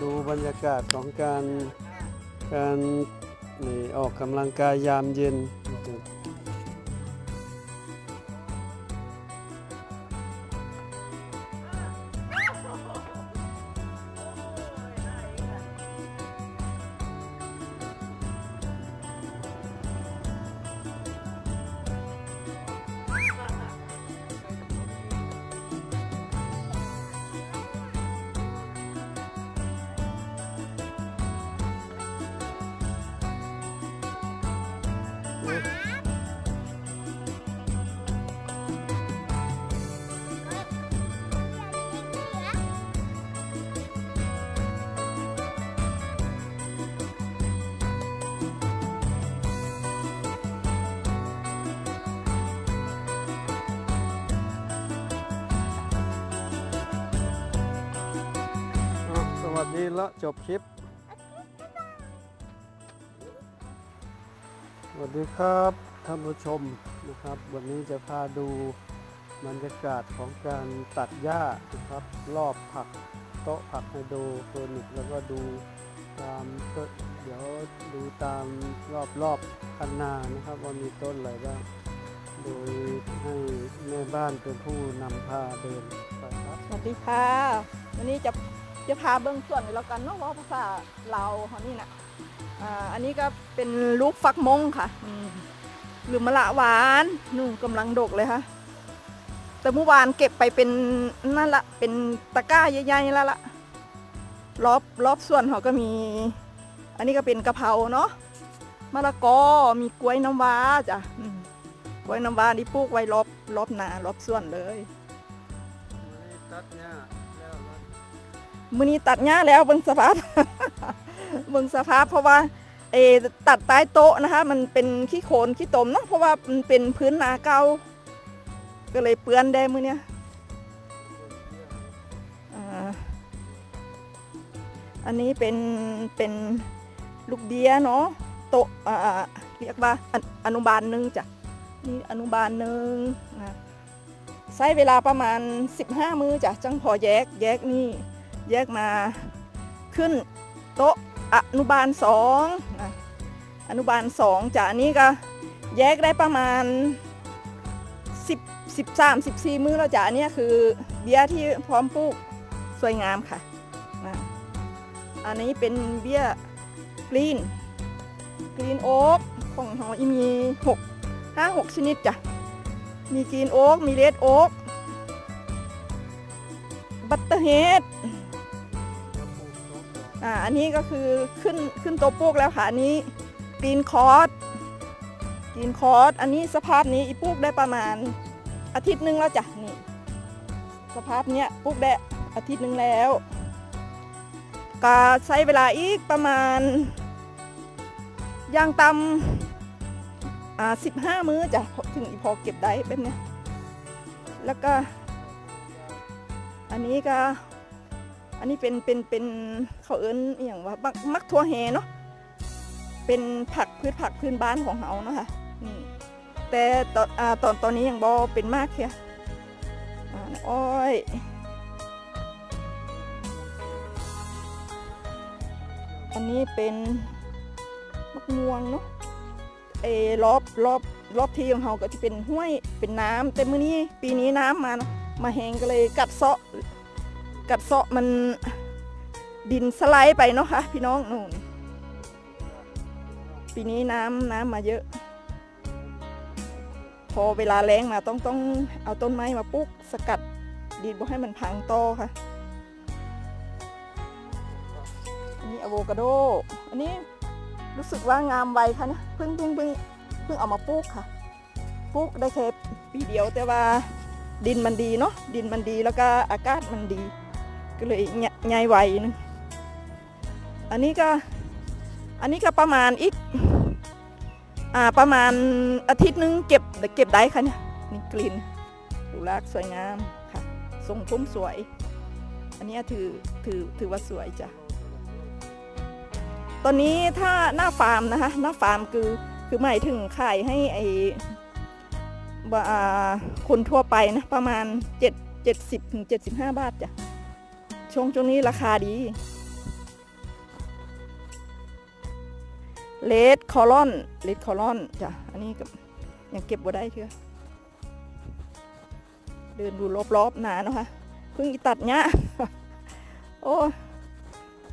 ดูบรรยากาศของการการออกกำลังกายยามเย็น วัสดีละจบคลิป สวัสดีครับท่านผู้ชมนะครับ วันนี้จะพาดูบรรยากาศของการตัดหญ้านะครับ รอบผักโต๊ะผักไฮโดรโปนิกแล้วก็ดูตามต้นเดี๋ยวดูตามรอบรอบคันนานะครับ ว่ามีต้นอะไรบ้างโดยให้แม่บ้านเป็นผู้นำพาเดินไปครับ สวัสดีค่ะ วันนี้จะ จะพาเบิ้องส่วนแล้วกันเนาะว่าภาษาลาเขานี่นะอ่าอันนี้ก็เป็นลูกฟักมงค่ะหรือมะละหวานนู่นกำลังดกเลยค่ะแต่เมื่อวานเก็บไปเป็นนั่นละเป็นตะกร้าใหญ่ๆแล้วละรอบรอบส่วนเขาก็มี อันนี้ก็เป็นกะเพราเนาะมะละกอมีกล้วยน้ำว้าจ้ะกล้วยน้ำว้านี่ปลูกไว้รอบรอบนารอบส่วนเลยตัดหญ้าแล้วแล้ว มือนี้ตัดหญ้าแล้วเบิ่งสภาพเบิ่งสภาพเพราะว่าเอตัดใต้โต๊ะนะคะ มันเป็นขี้โคลนขี้ตมเนาะเพราะว่ามันเป็นพื้นนาเก่าก็เลยเปื้อนได้มือเนี้ยอันนี้เป็นเป็นลูกเบี้ยเนาะโต๊ะอ่าเรียกว่าออนุบาลหนึ่งจ้ะนี่อนุบาลหนึ่งนะใช้เวลาประมาณ 15 มือจ้ะจังพอแยกแยกนี่ แยกมาขึ้นโต๊ะอนุบาลสองนะอนุบาลสองจากอันนี้ก็แยกได้ประมาณ10 13 14 มื้อแล้วจากอันนี้คือเบี้ยที่พร้อมปลูกสวยงามค่ะนะอันนี้เป็นเบี้ยกรีนกรีนโอ๊กของเราอีมี6 5 6 ชนิดจ้ะมีกรีนโอ๊กมีเลดโอ๊กบัตเตอร์เฮด อ่าอันนี้ก็คือขึ้นขึ้นตัวปลูกแล้วค่ะอันนี้กีนคอร์สกีนคอร์สอันนี้สภาพนี้อีปลูกได้ประมาณอาทิตย์หนึงแล้วจ้ะนี่สภาพเนี้ยปลูกได้อาทิตย์หนึงแล้ว ก็ใช้เวลาอีกประมาณย่างต่ำอ่าสิบห้ามื้อจ้ะถึงอีพอเก็บได้แบบเนี้ยแล้วก็ อันนี้ก็ อันนี้เป็นเป็นเป็นเขาเอิ้นอย่างว่ามักมักทั่วแฮเนาะเป็นผักพืชผักพื้นบ้านของเราเนาะค่ะนี่แต่ตอนอ่าตอนตอนนี้ยังบอเป็นมากเคียอ่าอ้อยอันนี้เป็นมะม่วงเนาะเอรอบรอบรอบที่ของเราก็จะเป็นห้วยเป็นน้ำแต่มื้อนี้ปีนี้น้ำมาเนาะมาแห้งก็เลยกัดเซาะ กัดเซาะมันดินสไลด์ไปเนาะค่ะพี่น้องนู่นปีนี้น้ำน้ำมาเยอะ พอเวลาแรงมาต้องต้องเอาต้นไม้มาปลูกสกัดดินบ่ให้มันพังโตค่ะอันนี้อะโวคาโด อันนี้รู้สึกว่างามไวค่ะนะเพิ่งเพิ่งเพิ่งเพิ่งเอามาปลูกค่ะปลูกได้แค่ปีเดียวแต่ว่าดินมันดีเนาะดินมันดีแล้วก็อากาศมันดี ก็เลยใหญ่ใหญ่ไวนึงอันนี้ก็อันนี้ก็ประมาณอีกอ่าประมาณอาทิตย์นึงเก็บเก็บได้ค่ะเนี่ยนี่กลิ่นดูรากสวยงามค่ะทรงพุ่มสวย อันนี้ถือถือถือว่าสวยจ้ะตอนนี้ถ้าหน้าฟาร์มนะคะหน้าฟาร์มคือคือหมายถึงขายให้ไอว่าอ่าคนทั่วไปนะประมาณ 7 70ถึง75 บาทจ้ะ ช่วงช่วงนี้ราคาดีเลดคอลอนเลดคอลอนจ้ะ อันนี้ก็ยังเก็บบ่ได้เชื่อ เดินดูรอบๆหนาเนาะคะเพิ่งตัดเนี้ยโอ้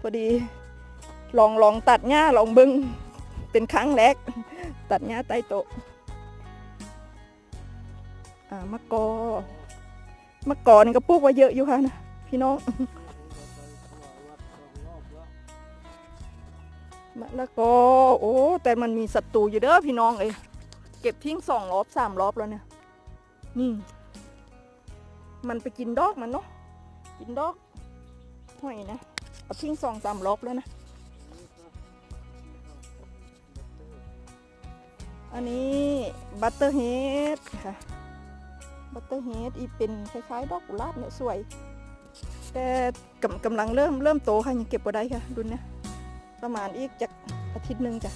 พอดี ลองลองตัดหญ้าลองบึงเป็นครั้งแรก ตัดหญ้าใต้โต๊ะมะกอมะกอนี่ก็ปลูกไว้เยอะอยู่ค่ะนะพี่น้อง มะละกอโอ้ แต่มันมีศัตรูอยู่เด้อพี่น้องเอ้เก็บทิ้งสองรอบสามรอบแล้วเนี่ยนี่ มันไปกินดอกมันเนาะกินดอกห้อยนะเอาทิ้งสองสามรอบแล้วนะอันนี้บัตเตอร์เฮดค่ะบัตเตอร์เฮดอีเป็นคล้ายๆ ดอกกุหลาบเนี่ยสวย แต่กำกำลังเริ่มเริ่มโตค่ะยังเก็บบ่ได้ค่ะดุนเนี่ย ประมาณอีกจากอาทิตย์หนึ่งจ้ะ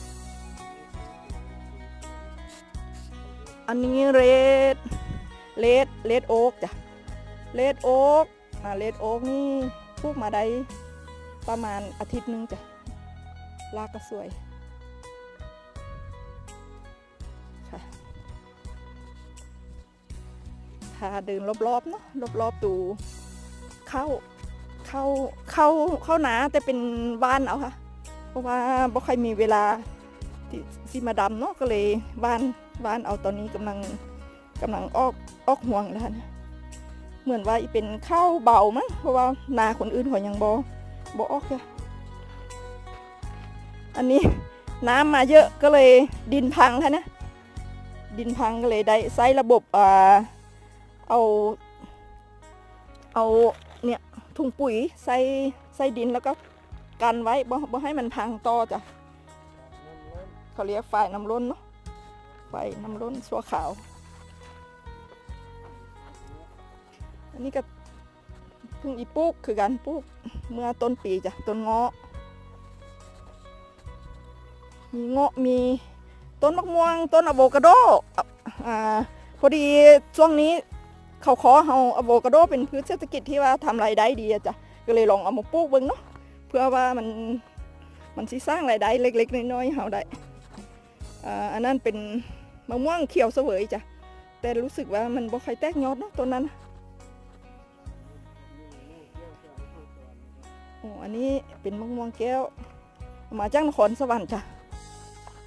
อันนี้เรดเลดเลดโอ๊กจ้ะเลดโอ๊กอ่าเลดโอ๊กนี่ปลูกมาได้ประมาณอาทิตย์หนึ่งจ้ะรากก็สวยค่ะพาเดินรอบๆเนาะรอบๆดูเข้าเข้าเข้าเข้าหนาแต่เป็นบ้านเอาค่ะ เพราะว่าบ่ค่อยมีเวลาที่สิมาดำเนาะก็เลยบ้านบ้านเอาตอนนี้กำลังกำลังออกออกห่วงแล้วนะเหมือนว่าอีเป็นข้าวเบามั้งเพราะว่านาคนอื่นเขายังบ่บ่ออกค่ะอันนี้น้ำมาเยอะก็เลยดินพังค่ะนะ ดินพังก็เลยได้ใช้ระบบอ่าเอาเอาเนี่ยถุงปุ๋ยใส่ใส่ดินแล้วก็ กันไว้บ่บ่ให้มันพังต่อจ้ะเขาเรียกฝ่ายน้ำล้นเนาะฝ่ายน้ำล้นสัวขาว อันนี้ก็เพิ่งอีปลูกคือการปลูกเมื่อต้นปีจ้ะต้นเงาะมีเงาะมีต้นมะม่วงต้นอะโวคาโดอะอ่าพอดีช่วงนี้เขาขอเอาอะโวคาโดเป็นพืชเศรษฐกิจที่ว่าทำรายได้ดีอะจ้ะก็เลยลองเอามาปลูกเบิ่งเนาะ เพื่อว่ามันมันสิสร้างรายได้เล็ก ๆ น้อยๆเฮาได้อันนั้นเป็นมะม่วงเขียวเสวยจ้ะแต่รู้สึกว่ามันบ่ค่อยแตกยอดเนาะต้นนั้นโอ้อันนี้เป็นมะม่วงแก้วเอามาจากนครสวรรค์จ้ะ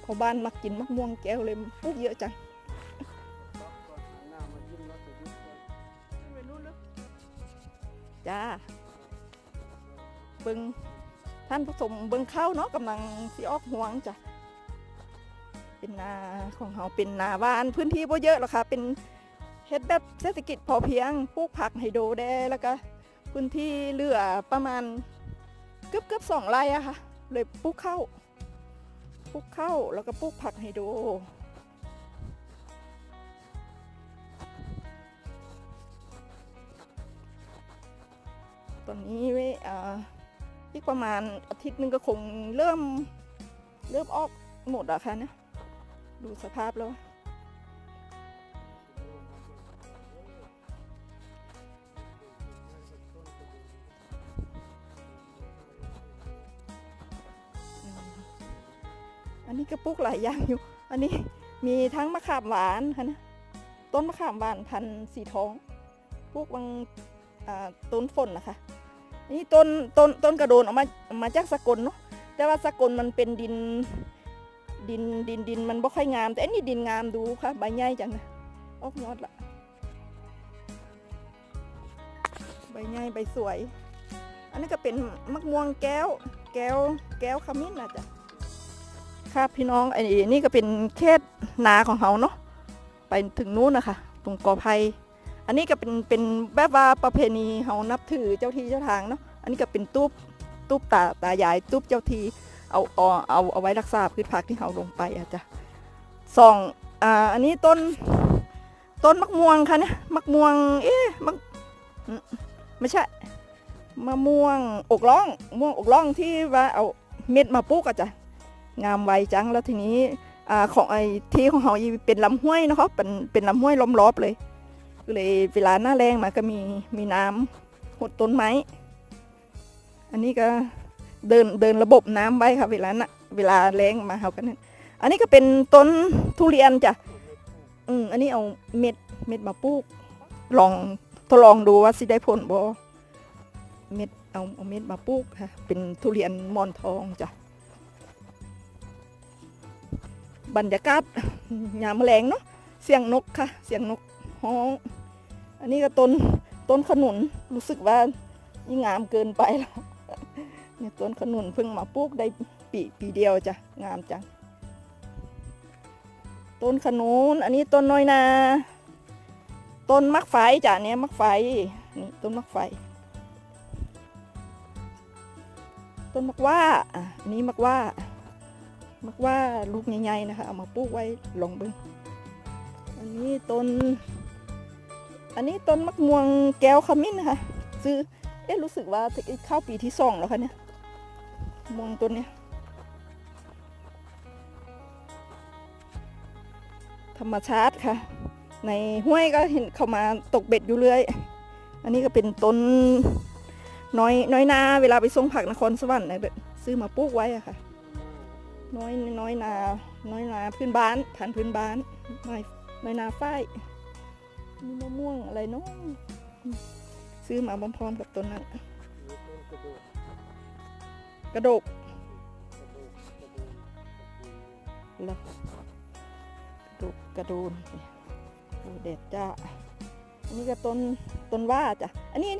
พอบ้านมักกินมะม่วงแก้วเลยปลูกเยอะจังจ้า เบิงท่านผสมเบิงข้าวเนาะกำลังสิออกห่วงจ้ะเป็นนาของเราเป็นนาบ้านพื้นที่บ่เยอะหรอกค่ะเป็นเฮ็ดแบบเศรษฐกิจพอเพียงปลูกผักไฮโดรแดแล้วก็พื้นที่เหลือประมาณเกือบเกือบสองไร่อะค่ะ เลยปลูกข้าวปลูกข้าวแล้วก็ปลูกผักให้ดูตอนนี้เว้ย อีกประมาณอาทิตย์นึงก็คงเริ่มเริ่มออกหมดอะค่ะนะดูสภาพแล้วอันนี้ก็ปลูกหลายอย่างอยู่ อันนี้มีทั้งมะขามหวานค่ะนะ ต้นมะขามหวานพันธุ์สีทองปลูกบางต้นฝนนะคะ นี่ต้นต้นต้นกระโดนออกมามาจากสกลเนาะแต่ว่าสกลมันเป็นดินดินดินดินมันบ่ค่อยงาม แต่อันนี้ดินงามดูค่ะใบใหญ่จังนะออกยอดละใบใหญ่ใบสวย อันนี้ก็เป็นมะม่วงแก้ว แก้ว แก้วขมิ้นนะจ๊ะครับพี่น้องไอ้นี่ก็เป็นเขตนาของเขาเนาะไปถึงนู้นนะคะตรงกอไผ่ อันนี้ก็เป็นเป็นแบบว่าประเพณีเขานับถือเจ้าที่เจ้าทางเนาะอันนี้ก็เป็นตูบตูบตาตายายตูบเจ้าที่เอาเอาเอาเอาไว้รักษาพืชผักที่เขาลงไปอะจ้ะสองอ่าอันนี้ต้นต้นมะม่วงค่ะเนี่ยมะม่วง เอ๊ะมะไม่ใช่มะม่วงอกล่องม่วงอกล่องที่ว่าเอาเม็ดมาปลูกอะจ้ะงามไวจังแล้วทีนี้อ่าของไอ้ที่ของเขาเป็นลำห้วยนะครับเป็นเป็นลำห้วยล้อมรอบเลย ก็เลยเวลาหน้าแรงมาก็มีมีน้ำหดต้นไม้ อันนี้ก็เดินเดินระบบน้ำไว้ค่ะ เวลานะเวลาแรงมาเฮากันอันนี้ก็เป็นต้นทุเรียนจ้ะอืมอันนี้เอาเม็ดเม็ดมาปลูก ลองทดลองดูว่าสิได้ผลบ่เม็ดเอาเอาเม็ดมาปลูกค่ะ เป็นทุเรียนมอนทองจ้ะบรรยากาศยามแมลงเนาะเสียงนกค่ะ เสียงนก ฮ้องอันนี้ก็ต้นต้นขนุนรู้สึกว่ายิ่งงามเกินไปแล้วเนี่ยต้นขนุนเพิ่งมาปลูกได้ปีปีเดียวจ้ะงามจังต้นขนุนอันนี้ต้นน้อยนา ต้นมักไฟจ้ะเนี่ยมักไฟนี่ต้นมักไฟ ต้นมักว่าอะอันนี้มักว่ามักว่าลูกใหญ่ๆนะคะเอามาปลูกไว้ลองเบิ้งอันนี้ต้น อันนี้ต้นมะม่วงแก้วขมิ้นนะคะซื้อเอ๊ะรู้สึกว่าเข้าปีที่สองแล้วค่ะเนี่ยม่วงต้นเนี้ยธรรมชาติค่ะ ในห้วยก็เห็นเข้ามาตกเบ็ดอยู่เรื่อย อันนี้ก็เป็นต้นน้อยน้อยนาเวลาไปส่งผักนครสวรรค์นะซื้อมาปลูกไว้อะค่ะ น้อยน้อยนา น้อยนาพื้นบ้านผ่านพื้นบ้านไม่น้อยนาฝ้าย มีมะม่วงอะไรเนาะซื้อมาพร้อมๆกับต้นนั้นกระโดดกแล้วกระโดกกระโดนโอ้เด็ดจ้า อันนี้ก็ต้นต้นว่าจ้ะ อันนี้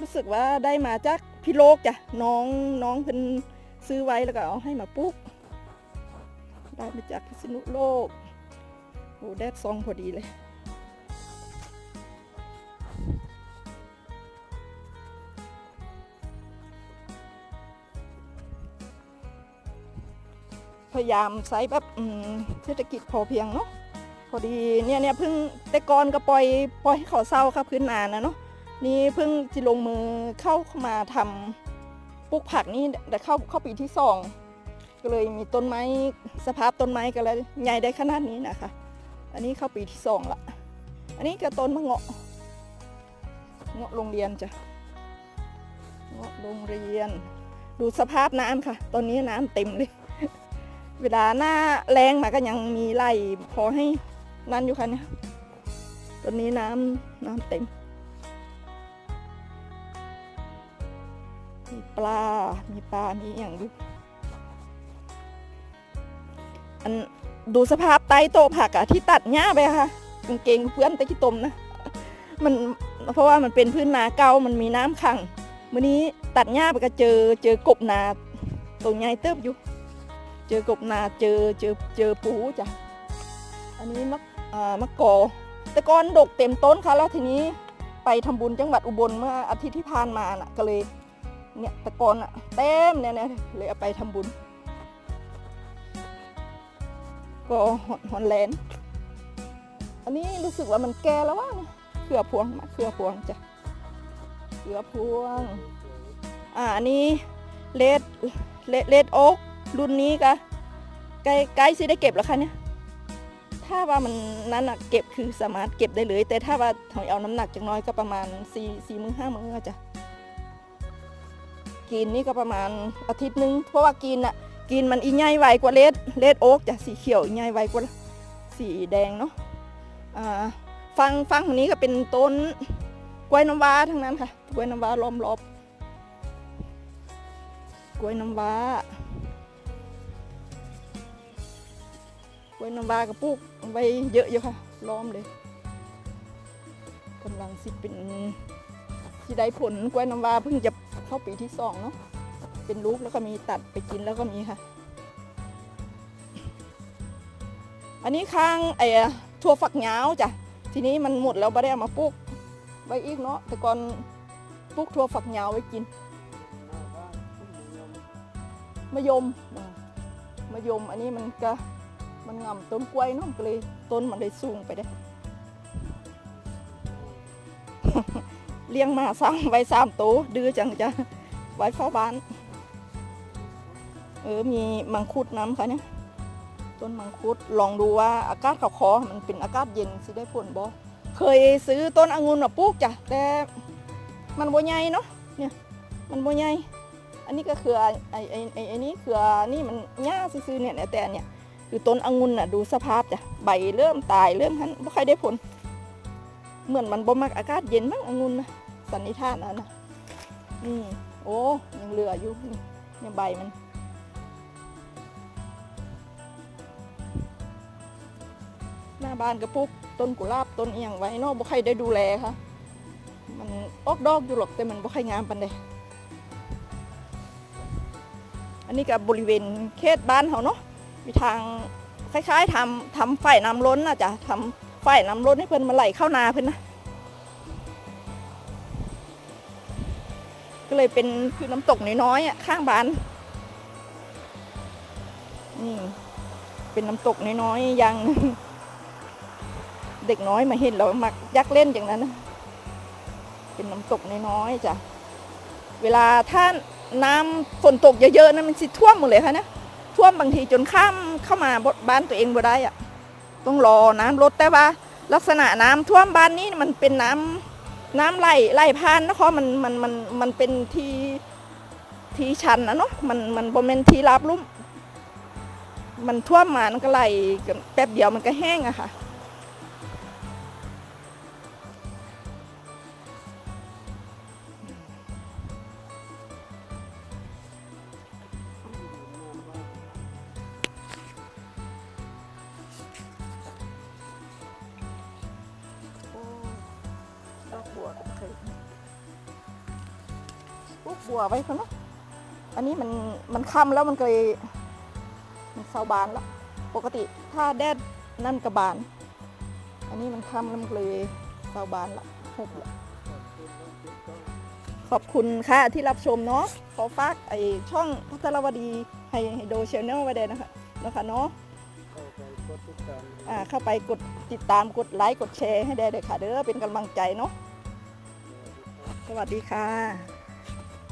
รู้สึกว่าได้มาจากพี่โลกจ้ะ น้องน้องเพิ่นซื้อไว้แล้วก็เอาให้มาปลูก ได้มาจากพิษณุโลกโอ้แดดซองพอดีเลย พยายามใช้แบบเศรษฐกิจพอเพียงเนาะพอดีเนี่ยเนี่ยเพิ่งแต่ก่อนก็ปล่อยปล่อยให้เขาเศร้าครับพื้นนานนะเนาะนี่เพิ่งจะลงมือเข้ามาทำปลูกผักนี่แต่เข้าเข้าปีที่สองก็เลยมีต้นไม้สภาพต้นไม้ก็เลยใหญ่ได้ขนาดนี้นะคะ อันนี้เข้าปีที่สองละอันนี้ก็ต้นมะเงาะเงาะโรงเรียนจ้ะเงาะโรงเรียน ดูสภาพน้ำค่ะ ตอนนี้น้ำเต็มเลย เวลาหน้าแรงมาก็ยังมีไล่พอให้นั่นอยู่ค่ะเนี่ยตอนนี้น้ำน้ำเต็มมีปลา มีปลา มีอย่างดูอันดูสภาพใต้โตผักอะที่ตัดหญ้าไปค่ะกางเกงเพื่อนตะกี้ตมนะ มันเพราะว่ามันเป็นพื้นนาเก่ามันมีน้ำขังมื่อนี้ตัดหญ้าไปก็เจอเจอกบนาตัวใหญ่เติบอยู่ เจอกบนาเจอเจอเจอปูจ้ะอันนี้มะมะกอแต่ก่อนดกเต็มต้นค่ะ แล้วทีนี้ไปทำบุญจังหวัดอุบลเมื่ออาทิตย์ที่ผ่านมาน่ะก็เลยเนี่ยต่ก่อนอะเต็มเนี่ยเนี่ยเลยเอาไปทำบุญ ก็ฮอนแลนอันนี้รู้สึกว่ามันแก่แล้วว่าเครือพวงมะเครือพวงจ้ะเครือพวง อ่าอันนี้เลดเลดเลดโอ๊ก รุ่นนี้ก็ใกล้ใกล้สิได้เก็บแล้วค่ะเนี่ยถ้าว่ามันนั้นอะเก็บคือสามารถเก็บได้เลย แต่ถ้าว่าถอยเอาน้ำหนักจากน้อยก็ประมาณสี่สี่มือห้ามือจ้ะกินนี่ก็ประมาณอาทิตย์หนึง เพราะว่ากินอะกินมันอีใหญ่ไวกว่าเลดเลดโอ๊กจ้ะสีเขียวอีใหญ่ไวกว่าสีแดงเนาะอ่าฟังฟังทางนี้ก็เป็นต้นกล้วยน้ำว้าทั้งนั้นค่ะ กล้วยน้ำว้าล้อมรอบกล้วยน้ำว้า กล้วยน้ำว้ากับปลูกไว้เยอะอยู่ค่ะ ล้อมเลยกำลังสิเป็นที่ได้ผลกล้วยน้ำว้าเพิ่งจะเข้าปีที่สองเนาะเป็นลูกแล้วก็มีตัดไปกินแล้วก็มีค่ะ อันนี้ข้างไอ้ถั่วฝักยาวจ้ะทีนี้มันหมดแล้วไม่ได้เอามาปลูกไว้อีกเนาะแต่ก่อนปลูกถั่วฝักยาวไว้กินหน้าบ้านผู้หญิงยมมะยมมะยมอันนี้มันก็ มันงำต้นกล้วยเนาะก็เลยต้นมันเลยสูงไปได้เลี้ยงมาสร้างไว้สามตัวดื้อจังจ้ะไว้เฝ้าบ้าน เออมีมังคุดน้ำค่ะเนี่ยต้นมังคุดลองดูว่าอากาศเขาคอมันเป็นอากาศเย็นสิได้ผลบ่เคยซื้อต้นองุ่นมาปลูกจ้ะแต่มันบ่ใหญ่เนาะเนี่ยมันบ่ใหญ่อันนี้ก็คือไอ้ไอ้ไอ้นี่คือนี่มันหญ้าซื่อๆเนี่ยแต่อันเนี่ย คือต้นองุ่นน่ะดูสภาพจ้ะใบเริ่มตายเริ่มหันไม่ค่อยได้ผล เหมือนมันบ่มักอากาศเย็นมั้งองุ่นนะสันนิษฐานนะนะอืมโอ้ยังเหลืออยู่เนี่ยใบมัน หน้าบ้านก็ปลูกต้นกุหลาบต้นเอียงไว้นอกบ่ใครได้ดูแลค่ะ มันออกดอกอยู่หรอกแต่มันบ่ค่อยงามปานใดอันนี้กับบริเวณเขตบ้านเขาเนาะ มีทางคล้ายๆทำทำฝ่ายน้ำล้นน่ะจ้ะทำฝ่ายน้ำล้นให้เพิ่นมาไหลเข้านาเพิ่นนะก็เลยเป็นคือน้ำตกน้อยๆอะข้างบ้านนี่เป็นน้ำตกน้อยๆยัง เด็กน้อยมาเห็นแล้วมักยักเล่นอย่างนั้นนะเป็นน้ำตกน้อยๆจ้ะเวลาถ้าน้ำฝนตกเยอะๆนะมันสิท่วมหมดเลยค่ะนะ ท่วมบางทีจนข้ามเข้ามาบบ้านตัวเองบ่ได้อะต้องรอน้ำลดแต่ว่า ลักษณะน้ำท่วมบ้านนี้มันเป็นน้ำน้ำไหลไหลผ่านนะคะมันมันมันมันเป็นที่ที่ชันนะเนาะมันมันบ่แม่นที่ราบลุ่มมันท่วมมามันก็ไหลแป๊บเดียวมันก็แห้งอะค่ะ ลูกบัวไว้เขาเนาะอันนี้มันมันค่ำแล้วมันก็เลยมันเศร้าบานแล้ว ปกติถ้าแดดนั่นกระบาน อันนี้มันค่ำแล้วมันก็เลยเศร้าบานละหกละขอบคุณค่ะที่รับชมเนาะขอฝากไอช่องพัทรวดีให้ให้โดชแนลไว้เลยนะคะนะคะเนาะเข้าไปกดติดตามอ่าเข้าไปกดติดตามกดไลค์กดแชร์ให้ได้เลยค่ะ เด้อเป็นกำลังใจเนาะสวัสดีค่ะ